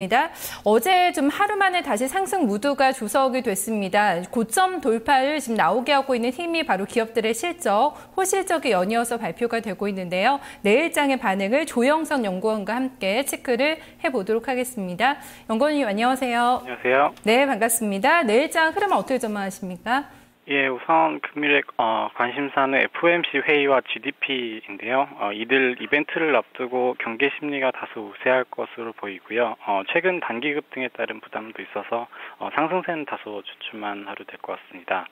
입니다. 어제 좀 하루 만에 다시 상승 무드가 조석이 됐습니다. 고점 돌파를 지금 나오게 하고 있는 힘이 바로 기업들의 실적, 호실적이 연이어서 발표가 되고 있는데요. 내일장의 반응을 조영선 연구원과 함께 체크를 해보도록 하겠습니다. 연구원님 안녕하세요. 안녕하세요. 네, 반갑습니다. 내일장 흐름은 어떻게 전망하십니까? 예, 우선 금일의 어, 관심사는 FOMC 회의와 GDP인데요. 어, 이들 이벤트를 앞두고 경계 심리가 다소 우세할 것으로 보이고요. 어, 최근 단기급 등에 따른 부담도 있어서 어, 상승세는 다소 주춤한 하루 될 것 같습니다.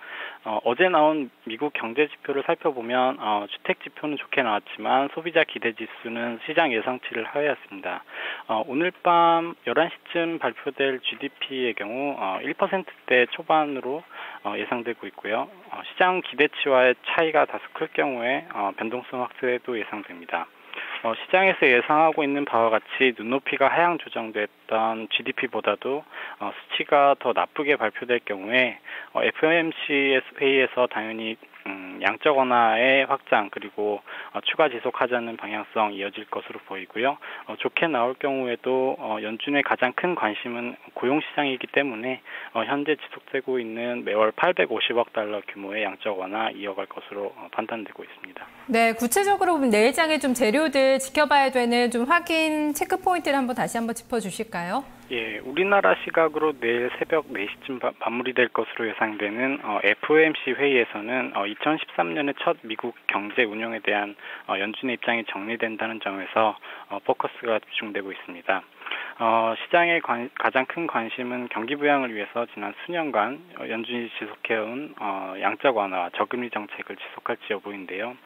어, 어제 나온 미국 경제 지표를 살펴보면 어, 주택 지표는 좋게 나왔지만 소비자 기대 지수는 시장 예상치를 하회했습니다. 어, 오늘 밤 11시쯤 발표될 GDP의 경우 어, 1%대 초반으로 어, 예상되고 있고요. 어, 시장 기대치와의 차이가 다소 클 경우에 어, 변동성 확대도 예상됩니다. 어, 시장에서 예상하고 있는 바와 같이 눈높이가 하향 조정됐던 GDP보다도 어, 수치가 더 나쁘게 발표될 경우에 어, FOMC 회의에서 당연히 음, 양적 완화의 확장 그리고 어, 추가 지속하자는 방향성 이어질 것으로 보이고요. 어, 좋게 나올 경우에도 어, 연준의 가장 큰 관심은 고용 시장이기 때문에 어, 현재 지속되고 있는 매월 850억 달러 규모의 양적 완화 이어갈 것으로 어, 판단되고 있습니다. 네, 구체적으로 내일장의 좀 재료들 지켜봐야 되는 좀 확인 체크 포인트를 한번 다시 한번 짚어 주실까요? 예, 우리나라 시각으로 내일 새벽 4시쯤 바, 마무리될 것으로 예상되는 어, FOMC 회의에서는 어, 2013년의 첫 미국 경제 운용에 대한 어, 연준의 입장이 정리된다는 점에서 어, 포커스가 집중되고 있습니다. 어, 시장의 관, 가장 큰 관심은 경기 부양을 위해서 지난 수년간 어, 연준이 지속해온 어, 양적 완화와 저금리 정책을 지속할지 여부인데요.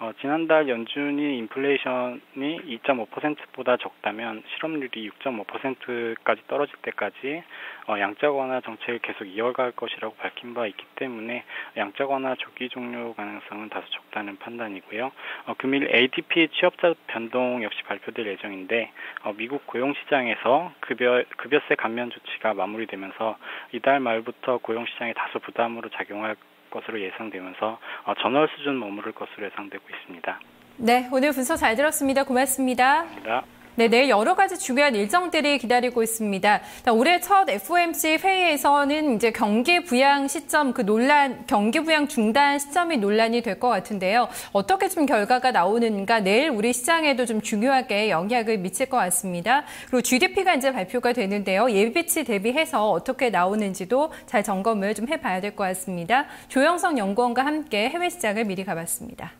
어, 지난달 연준이 인플레이션이 2.5%보다 적다면 실업률이 6.5%까지 떨어질 때까지 어, 양적 완화 정책을 계속 이어갈 것이라고 밝힌 바 있기 때문에 양적 완화 조기 종료 가능성은 다소 적다는 판단이고요. 어, 금일 ADP 취업자 변동 역시 발표될 예정인데 어, 미국 고용 시장에서 급여 급여세 감면 조치가 마무리되면서 이달 말부터 고용 시장에 다소 부담으로 작용할 것으로 예상되면서 어, 전월 수준 머무를 것으로 예상되고 있습니다. 네, 오늘 분석 잘 들었습니다. 고맙습니다. 감사합니다. 네, 내일 여러 가지 중요한 일정들이 기다리고 있습니다. 올해 첫 FOMC 회의에서는 이제 경기 부양 시점 그 논란, 경기 부양 중단 시점이 논란이 될 것 같은데요. 어떻게 좀 결과가 나오는가 내일 우리 시장에도 좀 중요하게 영향을 미칠 것 같습니다. 그리고 GDP가 이제 발표가 되는데요. 예비치 대비해서 어떻게 나오는지도 잘 점검을 좀 해봐야 될 것 같습니다. 조영성 연구원과 함께 해외 시장을 미리 가봤습니다.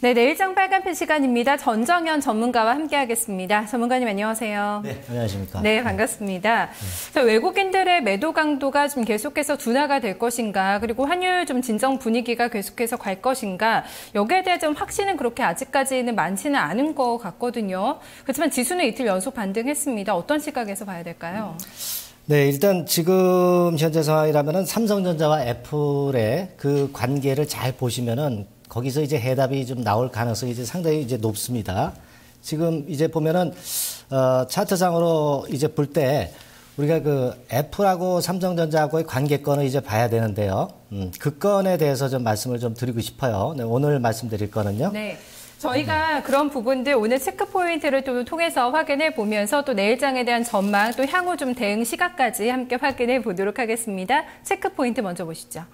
네, 내일장 빨간펜 시간입니다. 전정현 전문가와 함께하겠습니다. 전문가님 안녕하세요. 네, 안녕하십니까. 네, 반갑습니다. 네. 외국인들의 매도 강도가 좀 계속해서 둔화가 될 것인가, 그리고 환율 좀 진정 분위기가 계속해서 갈 것인가, 여기에 대한 좀 확신은 그렇게 아직까지는 많지는 않은 것 같거든요. 그렇지만 지수는 이틀 연속 반등했습니다. 어떤 시각에서 봐야 될까요? 네, 일단 지금 현재 상황이라면은 삼성전자와 애플의 그 관계를 잘 보시면은 거기서 이제 해답이 좀 나올 가능성이 이제 상당히 이제 높습니다. 지금 이제 보면은 어 차트상으로 이제 볼 때 우리가 그 애플하고 삼성전자하고의 관계권을 이제 봐야 되는데요. 음, 그 건에 대해서 좀 말씀을 좀 드리고 싶어요. 네, 오늘 말씀드릴 거는요. 네. 저희가 그런 부분들 오늘 체크 포인트를 또 통해서 확인해 보면서 또 내일장에 대한 전망 또 향후 좀 대응 시각까지 함께 확인해 보도록 하겠습니다. 체크 포인트 먼저 보시죠.